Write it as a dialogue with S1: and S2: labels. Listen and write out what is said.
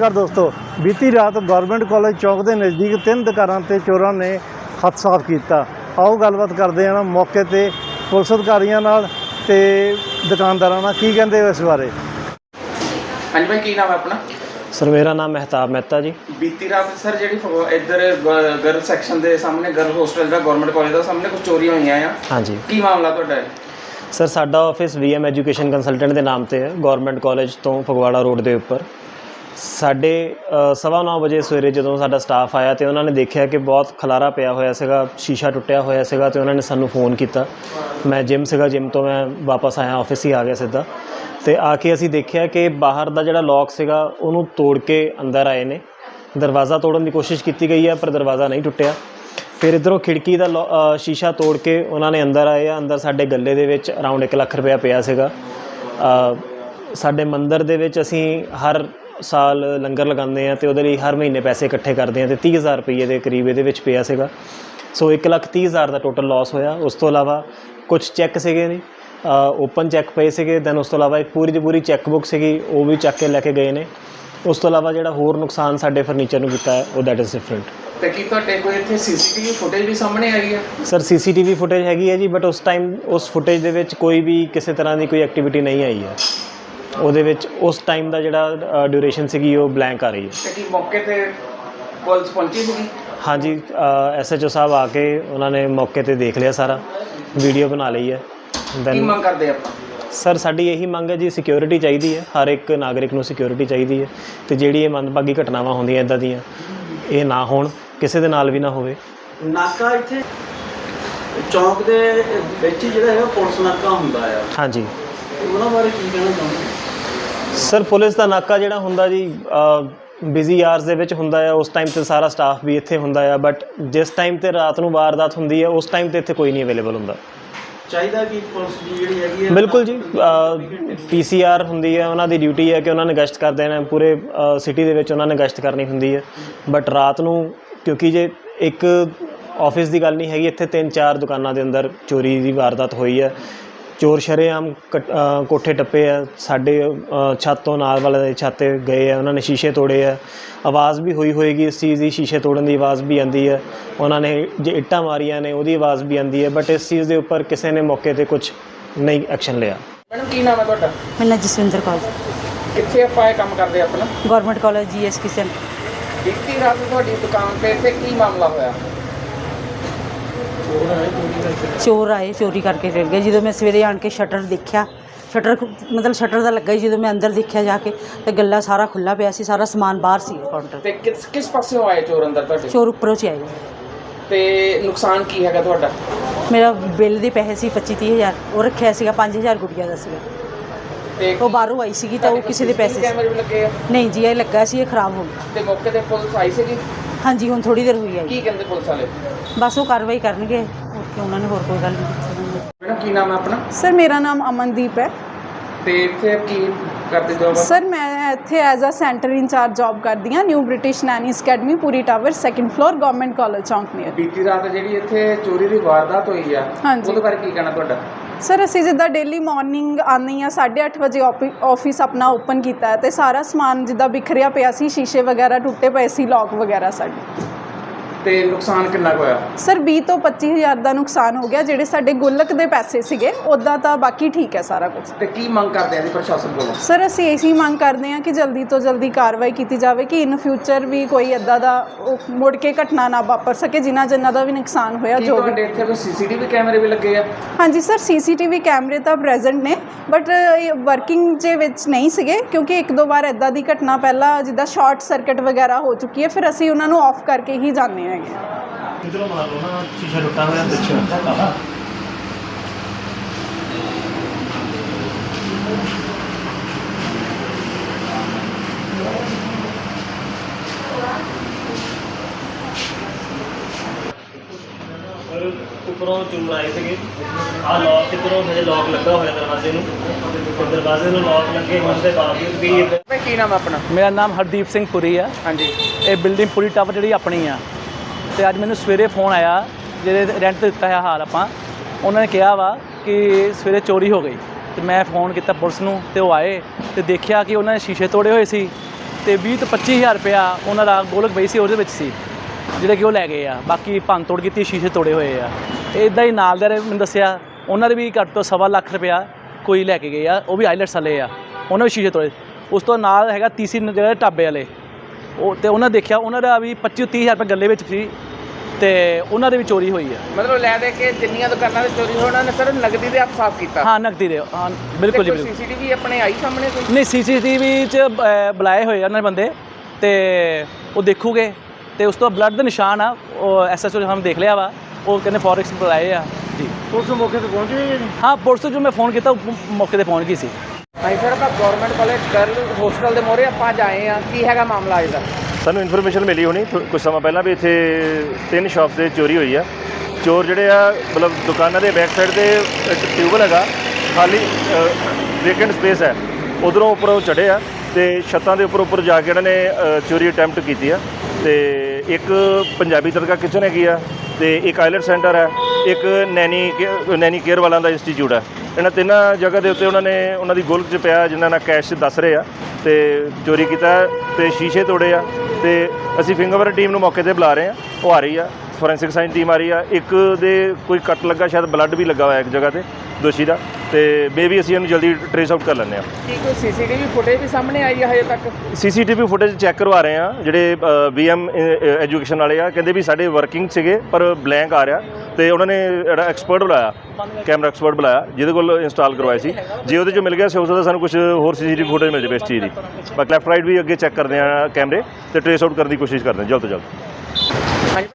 S1: ਨਮਸਕਾਰ ਦੋਸਤੋ। ਬੀਤੀ ਰਾਤ ਗਵਰਨਮੈਂਟ ਕਾਲਜ ਚੌਕ ਦੇ ਨਜ਼ਦੀਕ ਤਿੰਨ ਦੁਕਾਨਾਂ ਤੇ ਚੋਰਾਂ ਨੇ ਹੱਥ ਸਾਫ਼ ਕੀਤਾ। ਆਓ ਗੱਲਬਾਤ ਕਰਦੇ ਹਾਂ ਨਾ ਮੌਕੇ ਤੇ ਪੁਲਿਸ ਅਧਿਕਾਰੀਆਂ ਨਾਲ ਤੇ ਦੁਕਾਨਦਾਰਾਂ ਨਾਲ। ਕੀ ਕਹਿੰਦੇ ਹੋ ਇਸ ਬਾਰੇ?
S2: ਹਾਂਜੀ ਭਾਈ ਕੀ ਨਾਮ ਹੈ ਆਪਣਾ?
S3: ਸਰ ਮੇਰਾ ਨਾਮ ਮਹਿਤਾਬ ਮਹਿਤਾ ਜੀ।
S2: ਬੀਤੀ ਰਾਤ ਸਰ ਜਿਹੜੀ ਫ- ਇੱਧਰ ਗਰਲ ਸੈਕਸ਼ਨ ਦੇ ਸਾਹਮਣੇ ਗਰਲ ਹੋਸਟਲ ਦਾ ਗਵਰਨਮੈਂਟ ਕਾਲਜ ਦਾ ਸਾਹਮਣੇ ਕੁਝ ਚੋਰੀਆਂ ਹੋਈਆਂ ਆ।
S3: ਹਾਂਜੀ।
S2: ਕੀ ਮਾਮਲਾ ਤੁਹਾਡਾ ਹੈ?
S3: ਸਰ ਸਾਡਾ ਆਫਿਸ ਵੀਐਮ ਐਜੂਕੇਸ਼ਨ ਕੰਸਲਟੈਂਟ ਦੇ ਨਾਮ ਤੇ ਹੈ ਗਵਰਨਮੈਂਟ ਕਾਲਜ ਤੋਂ ਫਗਵਾੜਾ ਰੋਡ ਦੇ ਉੱਪਰ। ਸਾਡੇ ਅ, ਸਵਾ ਨੌ ਵਜੇ ਸਵੇਰੇ ਜਦੋਂ ਸਾਡਾ ਸਟਾਫ ਆਇਆ ਤੇ ਉਹਨਾਂ ਨੇ ਦੇਖਿਆ ਕਿ ਬਹੁਤ ਖਲਾਰਾ ਪਿਆ ਹੋਇਆ ਸੀਗਾ ਸ਼ੀਸ਼ਾ ਟੁੱਟਿਆ ਹੋਇਆ ਸੀਗਾ ਤੇ ਉਹਨਾਂ ਨੇ ਸਾਨੂੰ ਫੋਨ ਕੀਤਾ। ਮੈਂ ਜਿਮ ਸੀਗਾ ਜਿਮ ਤੋਂ ਮੈਂ ਵਾਪਸ ਆਇਆ ਆਫਿਸ ਹੀ ਆ ਗਿਆ ਸਿੱਧਾ। ਤੇ ਆ ਕੇ ਅਸੀਂ ਦੇਖਿਆ ਕਿ ਬਾਹਰ ਦਾ ਜਿਹੜਾ ਲੌਕ ਸੀਗਾ ਉਹਨੂੰ ਤੋੜ ਕੇ ਅੰਦਰ ਆਏ ਨੇ। ਦਰਵਾਜ਼ਾ ਤੋੜਨ ਦੀ ਕੋਸ਼ਿਸ਼ ਕੀਤੀ ਗਈ ਹੈ ਪਰ ਦਰਵਾਜ਼ਾ ਨਹੀਂ ਟੁੱਟਿਆ। ਫਿਰ ਇਧਰੋਂ ਖਿੜਕੀ ਦਾ ਲੌ- ਸ਼ੀਸ਼ਾ ਤੋੜ ਕੇ ਉਹਨਾਂ ਨੇ ਅੰਦਰ ਆਏ ਆ। ਅੰਦਰ ਸਾਡੇ ਗੱਲੇ ਦੇ ਵਿੱਚ ਅਰਾਊਂਡ 1 ਲੱਖ ਰੁਪਇਆ ਪਿਆ ਸੀਗਾ। ਸਾਡੇ ਮੰਦਿਰ ਦੇ ਵਿੱਚ ਅਸੀਂ ਹਰ ਸਾਲ ਲੰਗਰ ਲਗਾਉਂਦੇ ਆ ਤੇ ਉਹਦੇ ਲਈ ਹਰ ਮਹੀਨੇ ਪੈਸੇ ਇਕੱਠੇ ਕਰਦੇ ਆ ਤੇ 30000 ਰੁਪਏ ਦੇ ਕਰੀਬ ਇਹਦੇ ਵਿੱਚ ਪਿਆ ਸੀਗਾ। ਸੋ 1 ਲੱਖ 30000 ਦਾ ਟੋਟਲ ਲਾਸ ਹੋਇਆ। ਉਸ ਤੋਂ ਇਲਾਵਾ ਕੁਝ ਚੈੱਕ ਸੀਗੇ ਨੇ। ਓਪਨ ਚੈੱਕ ਪਏ ਸੀਗੇ। ਦੈਨ ਉਸ ਤੋਂ ਇਲਾਵਾ ਇੱਕ ਪੂਰੀ ਦੀ ਪੂਰੀ ਚੈੱਕ ਬੁੱਕ ਸੀਗੀ। ਉਹ ਵੀ ਚੱਕ ਕੇ ਲੈ ਕੇ ਗਏ ਨੇ। ਉਸ ਤੋਂ ਇਲਾਵਾ ਜਿਹੜਾ ਹੋਰ ਨੁਕਸਾਨ ਸਾਡੇ ਫਰਨੀਚਰ ਨੂੰ ਕੀਤਾ ਹੈ ਉਹ ਦੈਟ ਇਜ਼ ਡਿਫਰੈਂਟ
S2: ਤੇ ਕੀ ਤੁਹਾਡੇ ਕੋਈ ਇੱਥੇ ਸੀਸੀਟੀਵੀ ਫੁਟੇਜ ਵੀ ਸਾਹਮਣੇ ਆਈ ਹੈ
S3: ਸਰ ਸੀਸੀਟੀਵੀ ਫੁਟੇਜ ਹੈਗੀ ਹੈ ਜੀ ਬਟ ਉਸ ਟਾਈਮ ਉਸ ਫੁਟੇਜ ਦੇ ਵਿੱਚ ਕੋਈ ਵੀ ਕਿਸੇ ਤਰ੍ਹਾਂ ਦੀ ਕੋਈ ਐਕਟੀਵਿਟੀ ਨਹੀਂ ਆਈ ਹੈ। ਉਹਦੇ ਵਿੱਚ ਉਸ ਟਾਈਮ ਦਾ ਜਿਹੜਾ ਡਿਊਰੇਸ਼ਨ ਸੀਗੀ ਉਹ ਬਲੈਂਕ ਆ ਰਹੀ ਹੈ।
S2: ਤੇ ਕੀ ਮੌਕੇ ਤੇ ਪੁਲਿਸ ਪਹੁੰਚੀ ਸੀਗੀ?
S3: ਹਾਂਜੀ ਐਸਐਚਓ ਸਾਹਿਬ ਆ ਕੇ ਉਹਨਾਂ ਨੇ ਮੌਕੇ ਤੇ ਦੇਖ ਲਿਆ ਸਾਰਾ ਵੀਡੀਓ ਬਣਾ ਲਈ ਹੈ।
S2: ਕੀ
S3: ਦੈਨ
S2: ਮੰਗ ਕਰਦੇ ਆਪਾਂ?
S3: ਸਰ ਸਾਡੀ ਇਹੀ ਮੰਗ ਹੈ ਜੀ ਸਿਕਿਉਰਿਟੀ ਚਾਹੀਦੀ ਹੈ। ਹਰ ਇੱਕ ਨਾਗਰਿਕ ਨੂੰ ਸਿਕਿਉਰਿਟੀ ਚਾਹੀਦੀ ਹੈ। ਤੇ ਜਿਹੜੀ ਇਹ ਮੰਦਭਾਗੀ ਘਟਨਾਵਾਂ ਹੁੰਦੀਆਂ ਇਦਾਂ ਦੀਆਂ ਇਹ ਨਾ ਹੋਣ ਕਿਸੇ ਦੇ ਨਾਲ ਵੀ ਨਾ ਹੋਵੇ।
S4: ਨਾਕਾ ਇੱਥੇ ਚੌਂਕ ਦੇ ਵਿੱਚ ਹੀ ਜਿਹੜਾ ਹੈਗਾ ਪੁਲਿਸ ਨਾਕਾ ਹੁੰਦਾ ਆ।
S3: ਹਾਂਜੀ।
S4: ਉਹਨਾਂ ਬਾਰੇ ਕੀ ਕਹਿਣਾ ਚਾਹੁੰਦੇ
S3: ਸਰ ਪੁਲਿਸ ਦਾ ਨਾਕਾ ਜਿਹੜਾ ਹੁੰਦਾ ਜੀ ਬਿਜ਼ੀ ਆਰਸ ਦੇ ਵਿੱਚ ਹੁੰਦਾ ਆ ਉਸ ਟਾਈਮ ਤੇ ਸਾਰਾ ਸਟਾਫ ਵੀ ਇੱਥੇ ਹੁੰਦਾ ਆ ਬਟ ਜਿਸ ਟਾਈਮ ਤੇ ਰਾਤ ਨੂੰ ਵਾਰਦਾਤ ਹੁੰਦੀ ਹੈ ਉਸ ਟਾਈਮ ਤੇ ਇੱਥੇ ਕੋਈ ਨਹੀਂ ਅਵੇਲੇਬਲ ਹੁੰਦਾ।
S4: ਚਾਹੀਦਾ ਕਿ ਪੁਲਿਸ ਦੀ ਜਿਹੜੀ ਹੈਗੀ ਹੈ
S3: ਬਿਲਕੁਲ ਜੀ ਪੀਸੀਆਰ ਹੁੰਦੀ ਹੈ ਉਹਨਾਂ ਦੀ ਡਿਊਟੀ ਹੈ ਕਿ ਉਹਨਾਂ ਨੇ ਗਸ਼ਤ ਕਰਦੇ ਨੇ ਪੂਰੇ ਸਿਟੀ ਦੇ ਵਿੱਚ ਉਹਨਾਂ ਨੇ ਗਸ਼ਤ ਕਰਨੀ ਹੁੰਦੀ ਹੈ ਬਟ ਰਾਤ ਨੂੰ ਕਿਉਂਕਿ ਜੇ ਇੱਕ ਆਫਿਸ ਦੀ ਗੱਲ ਨਹੀਂ ਹੈਗੀ ਇੱਥੇ ਤਿੰਨ ਚਾਰ ਦੁਕਾਨਾਂ ਦੇ ਅੰਦਰ ਚੋਰੀ ਦੀ ਵਾਰਦਾਤ ਹੋਈ ਹੈ ਚੋਰ ਸ਼ਰੇਆਮ ਕੋਠੇ ਟੱਪੇ ਆ ਸਾਡੇ ਛੱਤ ਤੋਂ ਨਾਲ ਵਾਲੇ ਦੇ ਛੱਤ ਗਏ ਆ ਉਹਨਾਂ ਨੇ ਸ਼ੀਸ਼ੇ ਤੋੜੇ ਆ। ਆਵਾਜ਼ ਵੀ ਹੋਈ ਹੋਏਗੀ ਇਸ ਚੀਜ਼ ਦੀ ਸ਼ੀਸ਼ੇ ਤੋੜਨ ਦੀ ਆਵਾਜ਼ ਵੀ ਆਂਦੀ ਹੈ ਉਹਨਾਂ ਨੇ ਜੇ ਇੱਟਾਂ ਮਾਰੀਆਂ ਨੇ ਉਹਦੀ ਆਵਾਜ਼ ਵੀ ਆਂਦੀ ਹੈ ਬਟ ਇਸ ਚੀਜ਼ ਦੇ ਉੱਪਰ ਕਿਸੇ ਨੇ ਮੌਕੇ ਤੇ ਕੁਝ ਨਹੀਂ ਐਕਸ਼ਨ ਲਿਆ।
S2: ਮੈਡਮ ਕੀ ਨਾਮ ਹੈ ਤੁਹਾਡਾ?
S5: ਮੇਰਾ ਜਸਵਿੰਦਰ ਕੌਰ।
S2: ਕਿੱਥੇ ਆਪਾਂ ਇਹ ਕੰਮ ਕਰਦੇ ਆਪਣਾ?
S5: ਗਵਰਨਮੈਂਟ ਕਾਲਜ ਜੀਐਸ ਕਿਚਨ
S2: ਬੀਤੀ ਰਾਤ ਤੁਹਾਡੀ ਦੁਕਾਨ ਤੇ ਇੱਥੇ ਕੀ ਮਾਮਲਾ ਹੋਇਆ?
S5: ਚੋਰ ਆਏ ਚੋਰੀ ਕਰਕੇ ਚਲੇ ਗਏ। ਜਦੋਂ ਮੈਂ ਸਵੇਰੇ ਆਣ ਕੇ ਸ਼ਟਰ ਦੇਖਿਆ ਸ਼ਟਰ ਮਤਲਬ ਸ਼ਟਰ ਦਾ ਲੱਗਾ ਹੀ ਜਦੋਂ ਮੈਂ ਅੰਦਰ ਦੇਖਿਆ ਜਾ ਕੇ ਤੇ ਗੱਲਾ ਸਾਰਾ ਖੁੱਲਾ ਪਿਆ ਸੀ ਸਾਰਾ ਸਮਾਨ ਬਾਹਰ ਸੀ ਕਾਊਂਟਰ
S2: ਤੇ ਕਿਸ ਕਿਸ ਪਾਸਿਓਂ ਆਏ ਚੋਰ ਅੰਦਰ ਤੁਹਾਡੇ?
S5: ਚੋਰ ਉੱਪਰੋਂ ਚ ਆਏ।
S2: ਤੇ ਨੁਕਸਾਨ ਕੀ ਹੈਗਾ ਤੁਹਾਡਾ?
S5: ਮੇਰਾ ਬਿੱਲ ਦੇ ਪੈਸੇ ਸੀ 25 30 ਹਜ਼ਾਰ ਉਹ ਰੱਖਿਆ ਸੀਗਾ 5000 ਗੁੜੀਆ ਦਾ ਸੀਗਾ।
S2: ਤੇ
S5: ਉਹ ਬਾਹਰੋਂ ਆਈ ਸੀਗੀ ਤਾਂ ਉਹ ਕਿਸੇ ਦੇ ਪੈਸੇ ਸੀ
S2: ਕੈਮਰੇ ਵੀ ਲੱਗੇ ਆ?
S5: ਨਹੀਂ ਜੀ ਇਹ ਲੱਗਾ ਸੀ ਇਹ ਖਰਾਬ ਹੋ ਗਿਆ।
S2: ਤੇ ਮੌਕੇ ਤੇ ਪੁਲਿਸ ਆਈ ਸੀਗੀ?
S5: ਹਾਂਜੀ ਹੁਣ ਥੋੜੀ ਦੇਰ ਹੋਈ ਆਈ
S2: ਕੀ ਕਹਿੰਦੇ ਪੁਲਿਸ ਵਾਲੇ?
S5: ਬਸ ਉਹ ਕਾਰਵਾਈ ਕਰਨਗੇ ਹੋਰ ਕੀ ਉਹਨਾਂ ਨੇ ਹੋਰ ਕੋਈ ਗੱਲ ਨਹੀਂ ਕੀਤੀ
S2: ਮੈਡਮ ਕੀ ਨਾਮ ਹੈ ਆਪਣਾ?
S6: ਸਰ ਮੇਰਾ ਨਾਮ ਅਮਨਦੀਪ ਹੈ।
S2: ਤੇ ਇੱਥੇ ਕੀ ਕਰਦੇ ਜੋਬ
S6: ਸਰ ਮੈਂ ਇੱਥੇ as a centre incharge job ਕਰਦੀ ਹਾਂ new British nannies academy Puri tower second floor government college ਚੌਂਕ ਨੀਅਰ
S2: ਬੀਤੀ ਰਾਤ ਜਿਹੜੀ ਇੱਥੇ ਚੋਰੀ ਦੀ ਵਾਰਦਾਤ ਹੋਈ ਆ
S6: ਹਾਂਜੀ।
S2: ਉਹਦੇ ਬਾਰੇ ਕੀ ਕਹਿਣਾ ਤੁਹਾਡਾ?
S6: ਸਰ ਅਸੀਂ ਜਿੱਦਾਂ ਡੇਲੀ ਮਾਰਨਿੰਗ ਆਉਂਦੇ ਹਾਂ 8:30 ਵਜੇ ਆਫਿਸ ਆਪਣਾ ਓਪਨ ਕੀਤਾ ਹੈ ਤੇ ਸਾਰਾ ਸਮਾਨ ਜਿੱਦਾਂ ਬਿਖਰਿਆ ਪਿਆ ਸੀ, ਸ਼ੀਸ਼ੇ ਵਗੈਰਾ ਟੁੱਟੇ ਪਏ ਸੀ ਲੌਕ ਵਗੈਰਾ ਸਾਡੇ।
S2: ਤੇ ਨੁਕਸਾਨ ਕਿੰਨਾ ਕੁ ਹੋਇਆ?
S6: ਸਰ 20 ਤੋਂ 25000 ਦਾ ਨੁਕਸਾਨ ਹੋ ਗਿਆ ਜਿਹੜੇ ਸਾਡੇ ਗੁੱਲਕ ਦੇ ਪੈਸੇ ਸੀਗੇ ਉੱਦਾਂ ਤਾਂ ਬਾਕੀ ਠੀਕ ਹੈ ਸਾਰਾ ਕੁਝ
S2: ਤੇ ਕੀ ਮੰਗ ਕਰਦੇ ਆ ਜੀ ਪ੍ਰਸ਼ਾਸਨ ਕੋਲੋਂ?
S6: ਸਰ ਅਸੀਂ ਇਹੀ ਮੰਗ ਕਰਦੇ ਹਾਂ ਕਿ ਜਲਦੀ ਤੋਂ ਜਲਦੀ ਕਾਰਵਾਈ ਕੀਤੀ ਜਾਵੇ ਕਿ ਇਨ ਫਿਊਚਰ ਵੀ ਕੋਈ ਇਦਾਂ ਦਾ ਉਹ ਮੁੜ ਕੇ ਘਟਨਾ ਨਾ ਵਾਪਰ ਸਕੇ ਜਿਨ੍ਹਾਂ ਜਿਨ੍ਹਾਂ ਦਾ ਵੀ ਨੁਕਸਾਨ ਹੋਇਆ
S2: ਕੀ
S6: ਜੋ ਵੀ
S2: ਤੁਹਾਡੇ ਇੱਥੇ ਕੋਈ ਸੀਸੀਟੀਵੀ ਕੈਮਰੇ ਵੀ ਲੱਗੇ ਆ?
S6: ਹਾਂਜੀ ਸਰ ਸੀਸੀਟੀਵੀ ਕੈਮਰੇ ਤਾਂ ਪ੍ਰੈਜ਼ੈਂਟ ਨੇ ਬਟ ਵਰਕਿੰਗ ਦੇ ਵਿੱਚ ਨਹੀਂ ਸੀਗੇ ਕਿਉਂਕਿ ਇੱਕ ਦੋ ਵਾਰ ਇਦਾਂ ਦੀ ਘਟਨਾ ਪਹਿਲਾਂ ਜਿੱਦਾਂ ਸ਼ਾਰਟ ਸਰਕਟ ਵਗੈਰਾ ਹੋ ਚੁੱਕੀ ਹੈ ਫਿਰ ਅਸੀਂ ਉਹਨਾਂ ਨੂੰ ਆਫ ਕਰਕੇ ਹੀ ਜਾਂਦੇ ਹੈਗੇ।
S3: ਇਧਰੋਂ ਮਾਰ ਲਓ ਨਾ ਸ਼ੀਸ਼ਾ ਟੁੱਟਾ ਹੋਇਆ। ਪਿੱਛੇ ਉੱਪਰੋਂ ਚੂਰ ਆਏ ਸੀਗੇ। ਆਹ ਲੌਕ ਕਿਧਰੋਂ ਹਜੇ ਲੌਕ ਲੱਗਾ ਹੋਇਆ ਦਰਵਾਜ਼ੇ ਨੂੰ। ਤੇ ਦਰਵਾਜ਼ੇ ਨੂੰ ਲੌਕ ਲੱਗੇ ਹੋਣ ਦੇ ਬਾਵਜੂਦ ਵੀ
S2: ਭਾਈ ਕੀ ਨਾਮ ਆਪਣਾ?
S7: ਮੇਰਾ ਨਾਮ ਹਰਦੀਪ ਸਿੰਘ ਪੁਰੀ ਆ।
S2: ਹਾਂਜੀ।
S7: ਇਹ ਬਿਲਡਿੰਗ ਪੂਰੀ ਟਾਵਰ ਜਿਹੜੀ ਆਪਣੀ ਆ। ਤੇ ਅੱਜ ਮੈਨੂੰ ਸਵੇਰੇ ਫੋਨ ਆਇਆ, ਜਿਹੜੇ ਰੈਂਟ ਤੇ ਦਿੱਤਾ ਹੈ ਹਾਲ ਆਪਾਂ, ਉਹਨਾਂ ਨੇ ਕਿਹਾ ਵਾ ਕਿ ਸਵੇਰੇ ਚੋਰੀ ਹੋ ਗਈ। ਤੇ ਮੈਂ ਫੋਨ ਕੀਤਾ ਪੁਲਿਸ ਨੂੰ ਤੇ ਉਹ ਆਏ ਤੇ ਦੇਖਿਆ ਕਿ ਉਹਨਾਂ ਨੇ ਸ਼ੀਸ਼ੇ ਤੋੜੇ ਹੋਏ ਸੀ ਤੇ 20 ਤੋਂ 25000 ਰੁਪਇਆ ਉਹਨਾਂ ਦਾ ਗੋਲਕ ਬਈ ਸੀ, ਉਹਦੇ ਵਿੱਚ ਸੀ, ਜਿਹੜੇ ਕਿ ਉਹ ਲੈ ਗਏ ਆ। ਬਾਕੀ ਭੰਨ ਤੋੜ ਕੀਤੀ, ਸ਼ੀਸ਼ੇ ਤੋੜੇ ਹੋਏ ਆ। ਇਦਾਂ ਹੀ ਨਾਲ ਦੇ ਮੈਨੂੰ ਦੱਸਿਆ, ਉਹਨਾਂ ਦੇ ਵੀ ਘੱਟ ਤੋਂ ਸਵਾ ਲੱਖ ਰੁਪਇਆ ਕੋਈ ਲੈ ਕੇ ਗਏ ਆ, ਉਹ ਵੀ ਆਈਲੈਟਸ ਵਾਲੇ ਆ, ਉਹਨਾਂ ਵੀ ਸ਼ੀਸ਼ੇ ਤੋੜੇ। ਉਸ ਤੋਂ ਨਾਲ ਹੈਗਾ ਤੀਸਰੀ ਜਿਹੜਾ ਢਾਬੇ ਵਾਲੇ ਉਹ ਤੇ ਉਹਨਾਂ ਦੇਖਿਆ ਉਹਨਾਂ ਦਾ ਵੀ 25 30000 ਰੁਪਏ ਗੱਲੇ ਵਿੱਚ ਸੀ ਤੇ ਉਹਨਾਂ ਦੇ ਵੀ ਚੋਰੀ ਹੋਈ ਆ
S2: ਮਤਲਬ ਲੈ ਦੇ ਕੇ ਜਿੰਨੀਆਂ ਦੁਕਾਨਾਂ ਤੇ ਚੋਰੀ ਉਹਨਾਂ ਨੇ ਸਰ ਨਗਦੀ ਦੇ ਆਪ ਸਾਫ਼ ਕੀਤਾ।
S7: ਹਾਂ ਨਕਦੀ ਦੇ ਹਾਂ ਬਿਲਕੁਲ ਜੀ ਬਿਲਕੁਲ।
S2: ਸੀਸੀਟੀਵੀ ਆਪਣੇ ਆਈ ਸਾਹਮਣੇ ਕੋਈ?
S7: ਨਹੀਂ ਸੀਸੀਟੀਵੀ 'ਚ ਅ, ਬੁਲਾਏ ਹੋਏ ਆ ਉਹਨਾਂ ਨੇ ਬੰਦੇ ਤੇ ਉਹ ਦੇਖੂਗੇ ਤੇ ਉਸ ਤੋਂ ਬਲੱਡ ਦੇ ਨਿਸ਼ਾਨ ਆ ਉਹ ਐਸਐਸਓ ਹਮ ਦੇਖ ਲਿਆ ਵਾ ਉਹ ਕਹਿੰਦੇ ਫੋਰੈਕਸ ਬੁਲਾਏ ਆ ਜੀ।
S1: ਪੁਲਿਸ ਮੌਕੇ ਤੇ ਪਹੁੰਚ ਗਈ ਹੈ ਜੀ?
S7: ਹਾਂ ਪੁਲਿਸ ਤੋਂ ਜੋ ਮੈਂ ਫੋਨ ਕੀਤਾ ਉਹ ਮੌਕੇ ਤੇ ਪਹੁੰਚ ਗਈ ਸੀ।
S2: ਹਾਂਜੀ ਸਰ ਆਪਾਂ ਗਵਰਨਮੈਂਟ ਕਾਲਜ ਗਰਲ ਹੋਸਟਲ ਦੇ ਮੋਰੇ ਆਪਾਂ ਅੱਜ ਆਏ ਆ ਕੀ ਹੈਗਾ ਮਾਮਲਾ ਇਹਦਾ
S8: ਸਾਨੂੰ ਇਨਫੋਰਮੇਸ਼ਨ ਮਿਲੀ ਹੋਣੀ ਥੋ- ਕੁਝ ਸਮਾਂ ਪਹਿਲਾਂ ਵੀ ਇੱਥੇ ਤਿੰਨ ਸ਼ਾਪਸ ਦੇ ਚੋਰੀ ਹੋਈ ਆ। ਚੋਰ ਜਿਹੜੇ ਆ ਮਤਲਬ ਦੁਕਾਨਾਂ ਦੇ ਬੈਕ ਸਾਈਡ ਤੇ ਇੱਕ ਟਿਊਬਲ ਹੈਗਾ ਖਾਲੀ ਵੇਕੈਂਟ ਸਪੇਸ ਹੈ। ਉਧਰੋਂ ਉੱਪਰੋਂ ਚੜੇ ਆ ਤੇ ਛੱਤਾਂ ਦੇ ਉੱਪਰ ਉੱਪਰ ਜਾ ਕੇ ਇਹਨਾਂ ਨੇ ਅ, ਚੋਰੀ ਅਟੈਂਪਟ ਕੀਤੀ ਆ। ਤੇ ਇੱਕ ਪੰਜਾਬੀ ਤੜਕਾ ਕਿਚਨ ਹੈਗੀ ਆ ਤੇ ਇੱਕ ਆਈਲੈਟ ਸੈਂਟਰ ਹੈ। ਇੱਕ ਨੈਨੀ ਕੇ- ਨੈਨੀ ਕੇਅਰ ਵਾਲਾਂ ਦਾ ਇੰਸਟੀਚਿਊਟ ਹੈ। ਇਹਨਾਂ ਤਿੰਨਾਂ ਜਗ੍ਹਾ ਦੇ ਉੱਤੇ ਉਹਨਾਂ ਨੇ ਉਹਨਾਂ ਦੀ ਗੋਲਕ 'ਚ ਪਿਆ, ਜਿਨ੍ਹਾਂ ਨਾਲ ਕੈਸ਼ ਦੱਸ ਰਹੇ ਆ ਤੇ ਚੋਰੀ ਕੀਤਾ ਹੈ ਤੇ ਸ਼ੀਸ਼ੇ ਤੋੜੇ ਆ ਤੇ ਅਸੀਂ ਫਿੰਗਰਪ੍ਰਿੰਟ ਟੀਮ ਨੂੰ ਮੌਕੇ ਤੇ ਬੁਲਾ ਰਹੇ ਆ। ਉਹ ਆ ਰਹੀ ਆ ਫੋਰੈਂਸਿਕ ਸਾਇੰਸ ਟੀਮ ਆ ਰਹੀ ਆ। ਇੱਕ ਦੇ ਕੋਈ ਕੱਟ ਲੱਗਾ, ਸ਼ਾਇਦ ਬਲੱਡ ਵੀ ਲੱਗਾ ਹੋਇਆ ਇੱਕ ਜਗ੍ਹਾ ਤੇ, ਦੋਸ਼ੀ ਦਾ। ਤੇ ਬੇਬੀ ਅਸੀਂ ਇਹਨੂੰ ਜਲਦੀ ਟ੍ਰੇਸ ਆਊਟ ਕਰ ਲੈਂਦੇ ਆ
S2: ਕੀ ਕੋਈ ਸੀਸੀਟੀਵੀ ਫੁਟੇਜ ਵੀ ਸਾਹਮਣੇ ਆਈ ਹੈ ਹਜੇ ਤੱਕ?
S8: ਸੀਸੀਟੀਵੀ ਫੁਟੇਜ ਚੈੱਕ ਕਰਵਾ ਰਹੇ ਆ ਜਿਹੜੇ ਬੀਐਮ ਐਜੂਕੇਸ਼ਨ ਵਾਲੇ ਆ। ਕਹਿੰਦੇ ਵੀ ਸਾਡੇ ਵਰਕਿੰਗ ਸੀਗੇ ਪਰ ਬਲੈਂਕ ਆ ਰਿਹਾ ਤੇ ਉਹਨਾਂ ਨੇ ਜਿਹੜਾ ਐਕਸਪਰਟ ਬੁਲਾਇਆ ਕੈਮਰਾ ਐਕਸਪਰਟ ਬੁਲਾਇਆ ਜਿਹਦੇ ਕੋਲ ਇੰਸਟਾਲ ਕਰਵਾਏ ਸੀ। ਜੇ ਉਹਦੇ ਚੋਂ ਮਿਲ ਗਿਆ ਸੀ ਹੋ ਸਕਦਾ ਸਾਨੂੰ ਕੁਝ ਹੋਰ ਸੀਸੀਟੀਵੀ ਫੁਟੇਜ ਮਿਲ ਜਾਵੇ ਇਸ ਚੀਜ਼ ਦੀ। ਬਾਕੀ ਲੈਫਟ ਰਾਈਟ ਵੀ ਅੱਗੇ ਚੈੱਕ ਕਰਦੇ ਆ ਕੈਮਰੇ ਤੇ ਟ੍ਰੇਸ ਆਊਟ ਕਰਨ ਦੀ ਕੋਸ਼ਿਸ਼ ਕਰਦੇ ਹਾਂ ਜਲਦ ਤੋਂ ਜਲਦ।